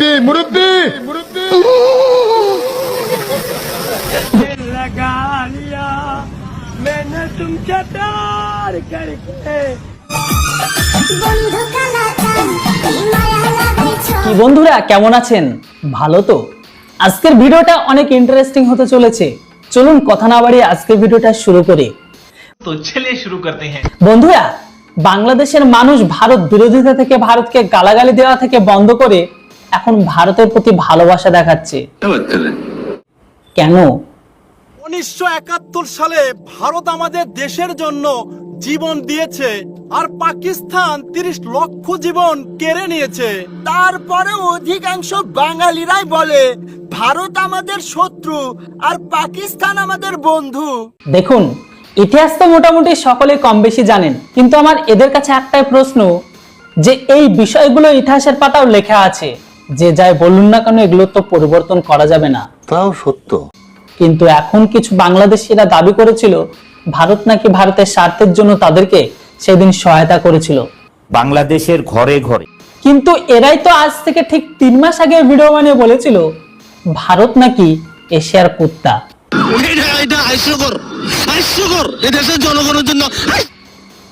মুরব্বী মুরব্বী दिल लगा लिया मैंने तुमसे प्यार करके বন্ধু কালাচান মায়া লাগাইছ কি বন্ধুরা কেমন আছেন ভালো তো আজকের ভিডিওটা অনেক ইন্টারেস্টিং হতে চলেছে চলুন কথা না বাড়িয়ে আজকের ভিডিওটা শুরু করি तो चलिए शुरू करते हैं বন্ধুরা বাংলাদেশের মানুষ ভারত বিরোধিতা থেকে ভারতকে গালাগালি দেওয়া থেকে বন্ধ করে এখন ভারতের প্রতি ভালোবাসা দেখাচ্ছে। কেন? উনিশশো একাত্তর সালে ভারত আমাদের দেশের জন্য জীবন দিয়েছে আর পাকিস্তান তিরিশ লক্ষ জীবন কেড়ে নিয়েছে। তারপরে অধিকাংশ বাঙালিরাই বলে ভারত আমাদের শত্রু আর পাকিস্তান আমাদের বন্ধু। দেখুন ইতিহাস তো মোটামুটি সকলে কম বেশি জানেন কিন্তু আমার এদের কাছে একটাই প্রশ্ন যে এই বিষয়গুলো ইতিহাসের পাতাও লেখা আছে। যে যাই বলুন না কেন এগুলো তো পরিবর্তন করা যাবে না। তাও সত্য। কিন্তু এখন কিছু বাংলাদেশিরা দাবি করেছিল ভারত নাকি ভারতের স্বার্থের জন্য তাদেরকে সেদিন সহায়তা করেছিল। বাংলাদেশের ঘরে ঘরে। কিন্তু এরাই তো আজ থেকে ঠিক তিন মাস আগে ভিডিও বানিয়ে বলেছিল ভারত নাকি এশিয়ার কুত্তা।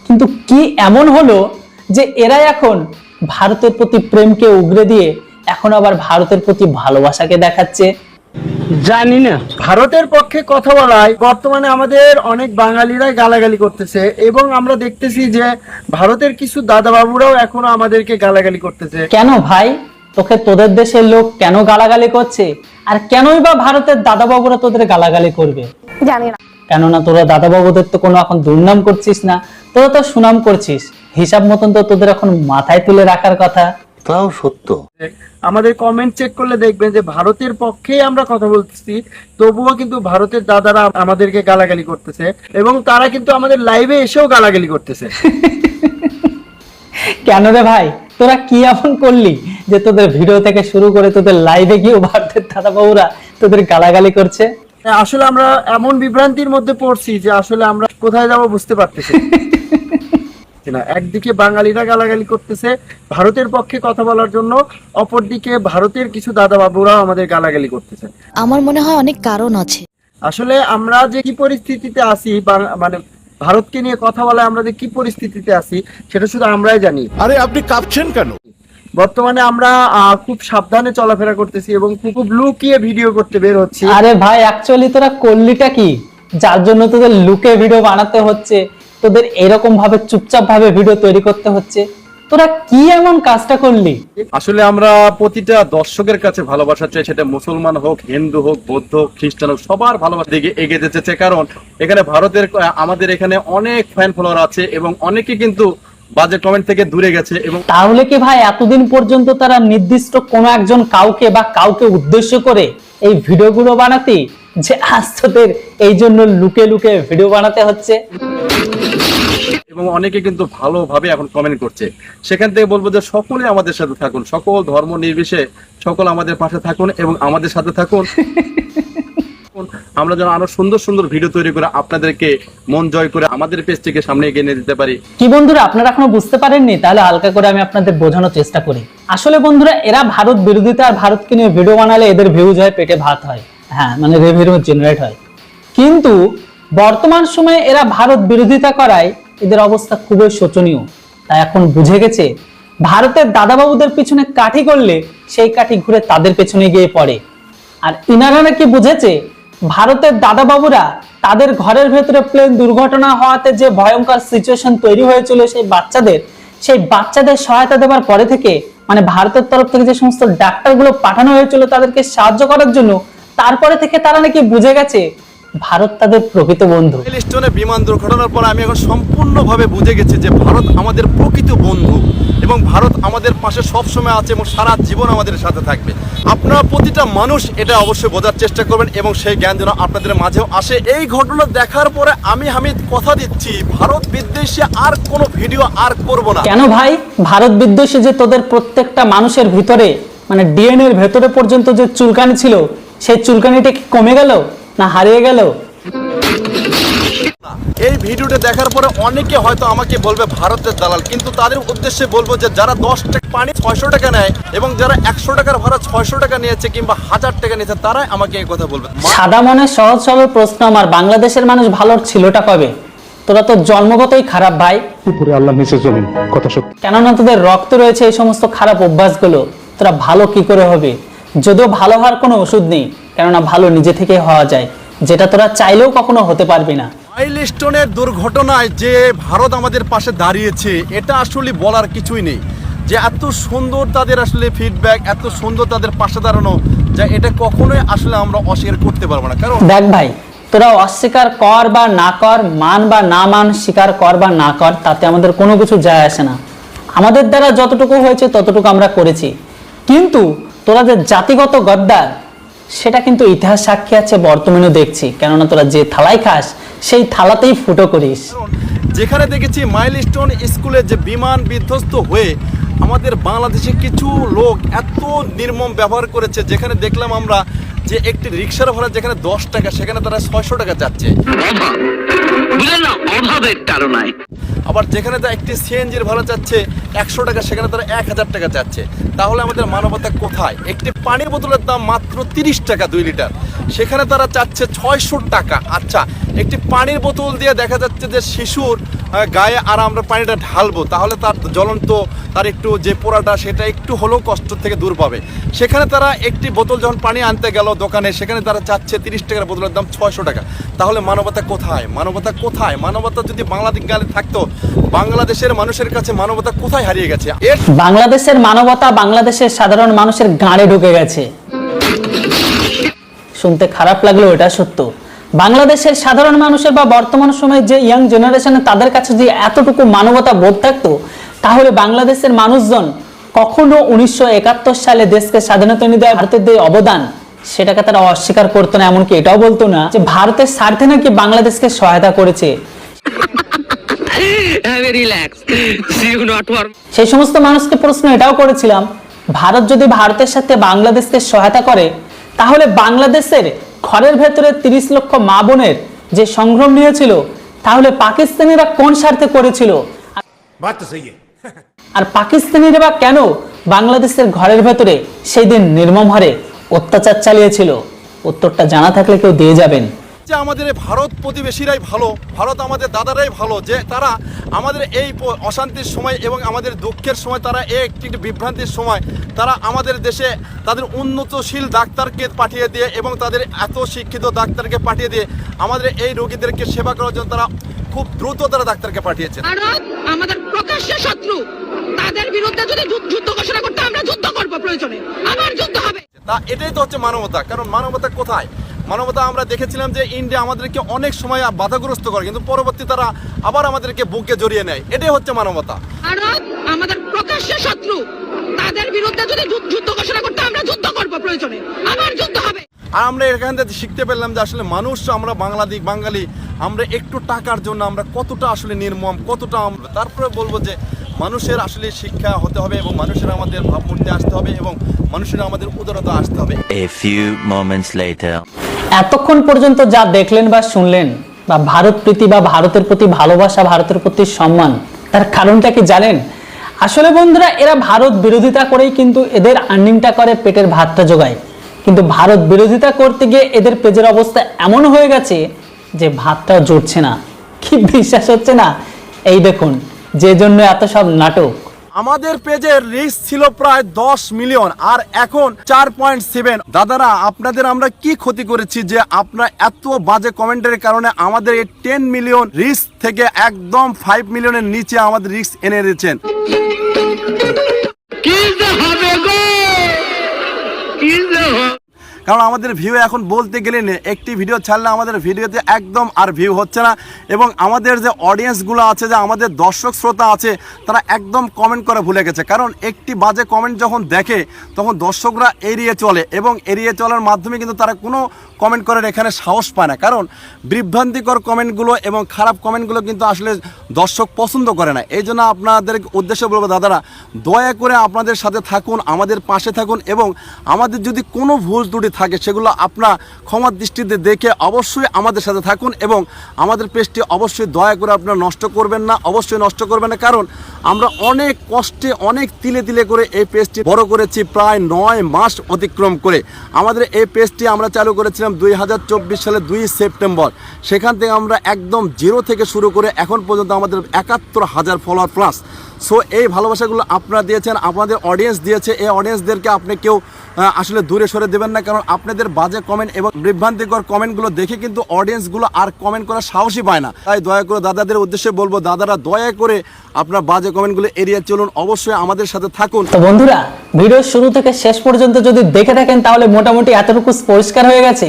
কিন্তু কি এমন হলো যে এরাই এখন ভারতের প্রতি প্রেমকে উগরে দিয়ে এখন আবার ভারতের প্রতি ভালোবাসাকে দেখাচ্ছে। জানি না। ভারতের পক্ষে কথা বলায় বর্তমানে আমাদের অনেক বাঙালিরাই গালাগালি করতেছে এবং আমরা দেখতেছি যে ভারতের কিছু দাদা বাবুরাও এখনও আমাদেরকে গালাগালি করতেছে। কেন ভাই? তোকে তোদের দেশের লোক কেন গালাগালি করছে? আর কেনই বা ভারতের দাদা বাবুরা তোদের গালাগালি করবে? জানি না। কেননা তোরা দাদা বাবুদের তো কোনো এখন দুর্নাম করছিস না তোরা তো সুনাম করছিস। হিসাব মতন তো তোদের এখন মাথায় তুলে রাখার কথা। তাও সত্য। আমাদের কমেন্ট চেক করলে দেখবেন যে ভারতের পক্ষেই আমরা কথা বলতেছি তবুও কিন্তু ভারতের দাদারা আমাদেরকে গালাগালি করতেছে এবং তারা কিন্তু আমাদের লাইভে এসেও গালাগালি করতেছে। কেন রে ভাই? তোরা কি এমন করলি যে তোদের ভিডিও থেকে শুরু করে তোদের লাইভে গিয়েও ভারতের দাদা বাবুরা তোদের গালাগালি করছে? আসলে আমরা এমন বিভ্রান্তির মধ্যে পড়ছি যে আসলে আমরা কোথায় যাব বুঝতে পারতেছি না একদিকে বাঙালিরা গালাগালি করতেছে ভারতের পক্ষে কথা বলার জন্য অপরদিকে ভারতের কিছু দাদা বাবুরাও আমাদের গালাগালি করতেছে। আমার মনে হয় অনেক কারণ আছে। আসলে আমরা যে কি পরিস্থিতিতে আছি মানে ভারতকে নিয়ে কথা বলে আমরা যে কি পরিস্থিতিতে আছি সেটা শুধু আমরাই জানি। আরে আপনি কাঁপছেন কেন? বর্তমানে আমরা আহ, খুব সাবধানে চলাফেরা করতেছি এবং খুব খুব লুকিয়ে ভিডিও করতে বের হচ্ছি। আরে ভাই অ্যাকচুয়ালি তোরা করলিটা কি? যার জন্য তোদের লুকে ভিডিও বানাতে হচ্ছে। তোদের এরকম ভাবে চুপচাপ ভাবে ভিডিও তৈরি করতে হচ্ছে তোরা কি এমন কাজটা করলি? আসলে আমরা প্রতিটা দর্শকের কাছে ভালোবাসা চাই সেটা মুসলমান হোক হিন্দু হোক বৌদ্ধ হোক খ্রিস্টান হোক সবার ভালোবাসা দিকে এগিয়ে যেতে চাই। কারণ এখানে ভারতের আমাদের এখানে অনেক ফ্যান ফলোয়ার আছে এবং অনেকে কিন্তু বাজে কমেন্ট থেকে দূরে গেছে এবং তাহলে কি ভাই এতদিন পর্যন্ত তারা নির্দিষ্ট কোনো একজন কাউকে বা কাউকে উদ্দেশ্য করে এই ভিডিওগুলো বানাতে? যে আজ তোদের এই জন্য লুকে লুকে ভিডিও বানাতে হচ্ছে। এবং অনেকে কিন্তু ভালোভাবে এখন কমেন্ট করছে। সেখান থেকে বলব যে সকলে আমাদের সাথে থাকুন সকল ধর্ম নির্বিশে সকল আমাদের পাশে থাকুন এবং আমাদের সাথে থাকুন। আমরা যেন আরও সুন্দর সুন্দর ভিডিও তৈরি করে আপনাদেরকে মন জয় করে আমাদের পেজটিকে সামনে এগিয়ে নিয়ে যেতে পারি। কি বন্ধুরা আপনারা এখনও বুঝতে পারেননি? তাহলে হালকা করে আমি আপনাদের বোঝানোর চেষ্টা করি। আসলে বন্ধুরা এরা ভারত বিরোধিতা আর ভারতকে নিয়ে ভিডিও বানালে এদের ভিউজ হয় পেটে ভাত হয়। হ্যাঁ মানে রেভিনিউ জেনারেট হয়। কিন্তু বর্তমান সময়ে এরা ভারত বিরোধিতা করায় এদের অবস্থা খুবই শোচনীয়। তাই এখন বুঝে গেছে, ভারতের দাদাবাবুদের পিছনে কাঠি করলে সেই কাঠি ঘুরে তাদের পেছনে গিয়ে পড়ে। আর ইনারা নাকি বুঝেছে, ভারতের দাদাবাবুরা তাদের ঘরের ভেতরে প্লেন দুর্ঘটনা হওয়াতে যে ভয়ঙ্কর সিচুয়েশন তৈরি হয়েছিল সেই বাচ্চাদের সেই বাচ্চাদের সহায়তা দেওয়ার পরে থেকে মানে ভারতের তরফ থেকে যে সমস্ত ডাক্তারগুলো পাঠানো হয়েছিল তাদেরকে সাহায্য করার জন্য তারপরে থেকে তারা নাকি বুঝে গেছে ভারত তাদের প্রকৃত বন্ধু। স্টোনে বিমান দুর্ঘটনার পর আমি এখন সম্পূর্ণভাবে বুঝে গেছি যে ভারত আমাদের প্রকৃত বন্ধু এবং ভারত আমাদের পাশে সবসময় আছে এবং সারা জীবন আমাদের সাথে থাকবে। আপনারা প্রতিটা মানুষ এটা অবশ্যই বোঝার চেষ্টা করবেন এবং সেই জ্ঞান যেন আপনাদের মাঝেও আসে। এই ঘটনা দেখার পরে আমি হামিদ কথা দিচ্ছি ভারত বিদ্বেষে আর কোনো ভিডিও আর করব না। কেন ভাই? ভারত বিদ্বেষে যে তোদের প্রত্যেকটা মানুষের ভিতরে মানে ডিএনএর ভেতরে পর্যন্ত যে চুলকানি ছিল সেই চুলকানিটা কি কমে গেল না হারিয়ে গেল? এই ভিডিওটা দেখার পরে অনেকে হয়তো আমাকে বলবে ভারতের দালাল কিন্তু তাদের উদ্দেশ্যে বলব যে যারা দশ টাকা পানি ছয়শো টাকা নেয় এবং যারা একশো টাকার ভাড়া ছয়শো টাকা নিয়েছে কিংবা হাজার টাকা নিয়েছে তারাই আমাকে এই কথা বলবে। সাদা মনে সহজ সরল প্রশ্ন আমার বাংলাদেশের মানুষ ভালো ছিলটা কবে? তোরা তো জন্মগতই খারাপ ভাই। উপরে আল্লাহ নিচে জমিন কথা সত্য। কেননা তোদের রক্ত রয়েছে এই সমস্ত খারাপ অভ্যাসগুলো তোরা ভালো কি করে হবে? যদিও ভালো হওয়ার কোনো ওষুধ নেই কেননা ভালো নিজে থেকে হওয়া যায়। যেটা তোরা চাইলেও কখনো হতে পারবি না। মাইলস্টোনের দুর্ঘটনায় যে ভারত আমাদের পাশে দাঁড়িয়েছে এটা আসলে বলার কিছুই নেই। যে এত সুন্দর তাদের আসলে ফিডব্যাক এত সুন্দর তাদের পাশে দাঁড়ানো যা এটা কখনোই আসলে আমরা অস্বীকার করতে পারব না। কারণ দেখ ভাই তোরা অস্বীকার কর বা না কর মান বা না মান স্বীকার কর বা না কর তাতে আমাদের কোনো কিছু যায় আসে না। আমাদের দ্বারা যতটুকু হয়েছে ততটুকু আমরা করেছি। কিন্তু তোরা যে জাতিগত গদ্দার সেটা কিন্তু ইতিহাস সাক্ষী আছে বর্তমানেও দেখছি। কেননা তোরা যে থালায় খাস সেই থালাতেই ফুটো করিস। যেখানে দেখেছি মাইলস্টোন স্কুলে যে বিমান বিধ্বস্ত হয়ে আমাদের বাংলাদেশে কিছু লোক এত নির্মম ব্যবহার করেছে যেখানে দেখলাম আমরা যে একটি রিক্সার ভাড়া যেখানে দশ টাকা সেখানে তারা ছয়শো টাকা যাচ্ছে। আবার যেখানে তারা একটি সিএনজির ভাড়া চাচ্ছে একশো টাকা, সেখানে তারা এক হাজার টাকা চাচ্ছে। তাহলে আমাদের মানবতা কোথায়? একটি পানির বোতলের দাম মাত্র তিরিশ টাকা দুই লিটার। সেখানে তারা চাচ্ছে ছয়শো টাকা। আচ্ছা একটি পানির বোতল দিয়ে দেখা যাচ্ছে যে শিশুর গায়ে আর আমরা পানিটা ঢালবো, তাহলে তার জ্বলন্ত, তার একটু যে পোড়াটা, সেটা একটু হলেও কষ্ট থেকে দূর পাবে। সেখানে তারা একটি বোতল যখন পানি আনতে গেল দোকানে, সেখানে তারা চাচ্ছে তিরিশ টাকার বোতলের দাম ছয়শো টাকা। তাহলে মানবতা কোথায়? মানবতা কোথায়? মানবতা যদি বাংলাদেশ গেলে থাকতো, বাংলাদেশের মানুষের কাছে মানবতা কোথায় হারিয়ে গেছে? বাংলাদেশের মানবতা বাংলাদেশের সাধারণ মানুষের গাঁড়ে ঢুকে গেছে। শুনতে খারাপ লাগলেও এটা সত্য। বাংলাদেশের সাধারণ মানুষের বা বর্তমান সময়ে যে ইয়াং জেনারেশনে তাদের কাছে যে এতটুকু মানবতা বোধ থাকতো তাহলে বাংলাদেশের মানুষজন কখনো উনিশশো একাত্তর সালে দেশকে স্বাধীনতা এনে দেয় ভারতের যে অবদান সেটাকে তারা অস্বীকার করতো না এমনকি এটাও বলতো না যে ভারতের স্বার্থে নাকি বাংলাদেশকে সহায়তা করেছে। সেই সমস্ত মানুষকে প্রশ্ন এটাও করেছিলাম ভারত যদি ভারতের সাথে বাংলাদেশকে সহায়তা করে তাহলে বাংলাদেশের ঘরের ভেতরে তিরিশ লক্ষ মা বোনের যে সংগ্রাম নিয়েছিল তাহলে পাকিস্তানিরা কোন স্বার্থে করেছিল? আর পাকিস্তানিরা বা কেন বাংলাদেশের ঘরের ভেতরে সেই দিন নির্মম হারে অত্যাচার চালিয়েছিল? উত্তরটা জানা থাকলে কেউ দিয়ে যাবেন। যে আমাদের এই ভারত প্রতিবেশীরাই ভালো ভারত আমাদের দাদারাই ভালো যে তারা আমাদের এই অশান্তির সময় এবং আমাদের দুঃখের সময় তারা এই একটি বিভ্রান্তির সময় তারা আমাদের দেশে তাদের উন্নতশীল ডাক্তারকে পাঠিয়ে দিয়ে এবং তাদের এত শিক্ষিত ডাক্তারকে পাঠিয়ে দিয়ে আমাদের এই রোগীদেরকে সেবা করার জন্য তারা খুব দ্রুত তারা ডাক্তারকে পাঠিয়েছেন। ভারত আমাদের প্রকাশ্য শত্রু। তাদের বিরুদ্ধে যদি যুদ্ধ- যুদ্ধ ঘোষণা করতে আমরা যুদ্ধ করব প্রয়োজনে। আবার যুদ্ধ হবে। তা এটাই তো হচ্ছে মানবতা কারণ মানবতা কোথায়? মানবতা আমরা দেখেছিলাম যে ইন্ডিয়া আমাদেরকে অনেক সময় বাধাগ্রস্ত করে কিন্তু পরবর্তী তারা আবার আমাদেরকে বুকে জড়িয়ে নেয়। এটাই হচ্ছে মানবতা। ভারত আমাদের প্রকাশ্য শত্রু। তাদের বিরুদ্ধে যদি যুদ্ধ- ঘোষণা করতে আমরা যুদ্ধ করব প্রয়োজনে। আবার যুদ্ধ হবে। আর আমরা এখান থেকে শিখতে পেলাম যে আসলে মানুষ আমরা বাংলাদেশ বাঙালি। আমরা একটু টাকার জন্য আমরা কতটা আসলে নির্মম কতটা আমরা তারপরে বলব যে মানুষের আসলে শিক্ষা হতে হবে এবং মানুষের আমাদের ভাবমূর্তি আসতে হবে এবং মানুষের আমাদের উদারতা আসতে হবে। A few moments later. এতক্ষণ পর্যন্ত যা দেখলেন বা শুনলেন বা ভারত প্রীতি বা ভারতের প্রতি ভালোবাসা ভারতের প্রতি সম্মান তার কারণটা কি জানেন? আসলে বন্ধুরা এরা ভারত বিরোধিতা করেই কিন্তু এদের আর্নিংটা করে পেটের ভাতটা জোগায়। কিন্তু ভারত বিরোধিতা করতে গিয়ে এদের পেজের অবস্থা এমন হয়ে গেছে যে ভাতটাও জুটছে না। কি বিশ্বাস হচ্ছে না? এই দেখুন। যে জন্য এত সব নাটক। আমাদের পেজের রিস্ক ছিল প্রায় দশ মিলিয়ন আর এখন চার পয়েন্ট সেভেন দাদারা আপনাদের আমরা কি ক্ষতি করেছি যে আপনারা এত বাজে কমেন্টের কারণে আমাদের এই টেন মিলিয়ন রিস্ক থেকে একদম ফাইভ মিলিয়নের নিচে আমাদের রিস্ক এনে দিয়েছেন। কারণ আমাদের ভিউ এখন বলতে গেলে একটি ভিডিও ছাড়লে আমাদের ভিডিওতে একদম আর ভিউ হচ্ছে না। এবং আমাদের যে অডিয়েন্সগুলো আছে, যে আমাদের দর্শক শ্রোতা আছে, তারা একদম কমেন্ট করে ভুলে গেছে। কারণ একটি বাজে কমেন্ট যখন দেখে, তখন দর্শকরা এড়িয়ে চলে এবং এড়িয়ে চলার মাধ্যমে কিন্তু তারা কোনো কমেন্ট করার এখানে সাহস পায় না। কারণ বিভ্রান্তিকর কমেন্টগুলো এবং খারাপ কমেন্টগুলো কিন্তু আসলে দর্শক পছন্দ করে না। এই জন্য আপনাদের উদ্দেশ্যে বলব, দাদারা, দয়া করে আপনাদের সাথে থাকুন, আমাদের পাশে থাকুন এবং আমাদের যদি কোনো ভুল ত্রুটি থাকে, সেগুলো আপনার ক্ষমার দৃষ্টিতে দেখে অবশ্যই আমাদের সাথে থাকুন এবং আমাদের পেজটি অবশ্যই দয়া করে আপনারা নষ্ট করবেন না, অবশ্যই নষ্ট করবেন না। কারণ আমরা অনেক কষ্টে, অনেক তিলে তিলে করে এই পেজটি বড় করেছি, প্রায় নয় মাস অতিক্রম করে। আমাদের এই পেজটি আমরা চালু করেছিলাম দুই হাজার চব্বিশ সালে দুই সেপ্টেম্বর। সেখান থেকে আমরা একদম জিরো থেকে শুরু করে এখন পর্যন্ত আমাদের একাত্তর হাজার ফলোয়ার প্লাস সো এই ভালোবাসাগুলো আপনারা দিয়েছেন, আপনাদের অডিয়েন্স দিয়েছে। এই অডিয়েন্সদেরকে আপনি কেউ আসলে দূরে সরে দেবেন না, কারণ আপনাদের বাজে কমেন্ট এবং বিভ্রান্তিকর কমেন্টগুলো দেখে কিন্তু অডিয়েন্সগুলো আর কমেন্ট করার সাহসই পায় না। তাই দয়া করে দাদাদের উদ্দেশ্যে বলব, দাদারা দয়া করে আপনার বাজে কমেন্টগুলো এড়িয়ে চলুন। অবশ্যই আমাদের সাথে থাকুন। তো বন্ধুরা ভিডিও শুরু থেকে শেষ পর্যন্ত যদি দেখে থাকেন, তাহলে মোটামুটি এতটুকু পরিষ্কার হয়ে গেছে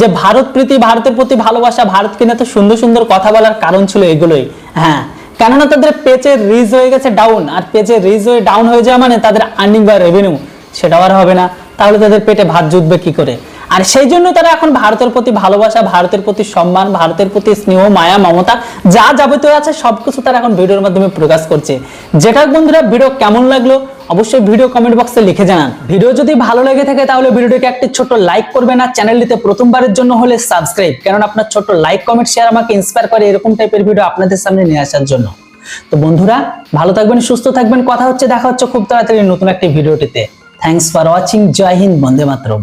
যে ভারত প্রীতি, ভারতের প্রতি ভালোবাসা ভারতকে নিয়ে এত সুন্দর সুন্দর কথা বলার কারণ ছিল এগুলোই। হ্যাঁ কেননা তাদের পেচে রিজ হয়ে গেছে ডাউন আর পেচে রিজ হয়ে ডাউন হয়ে যাওয়া মানে তাদের আর্নিং বা রেভিনিউ সেটাও আর হবে না। তাহলে তাদের পেটে ভাত জুটবে কি করে? আর সেই জন্য তারা এখন ভারতের প্রতি ভালোবাসা, ভারতের প্রতি সম্মান, ভারতের প্রতি স্নেহ, মায়া, মমতা, যা যাবতীয় আছে সবকিছু তারা এখন ভিডিওর মাধ্যমে প্রকাশ করছে। যেটা বন্ধুরা, ভিডিও কেমন লাগল অবশ্যই ভিডিও কমেন্ট বক্সে লিখে জানান। ভিডিও যদি ভালো লেগে থাকে তাহলে ভিডিওটিকে একটি ছোট লাইক করবেন আর চ্যানেলটিতে প্রথমবারের জন্য হলে সাবস্ক্রাইব কারণ আপনার ছোট লাইক কমেন্ট শেয়ার আমাকে ইন্সপায়ার করে এরকম টাইপের ভিডিও আপনাদের সামনে নিয়ে আসার জন্য। তো বন্ধুরা, ভালো থাকবেন, সুস্থ থাকবেন, কথা হচ্ছে, দেখা হচ্ছে খুব তাড়াতাড়ি নতুন একটি ভিডিওটিতে। Thanks for watching Joy Hind, Vande Mataram.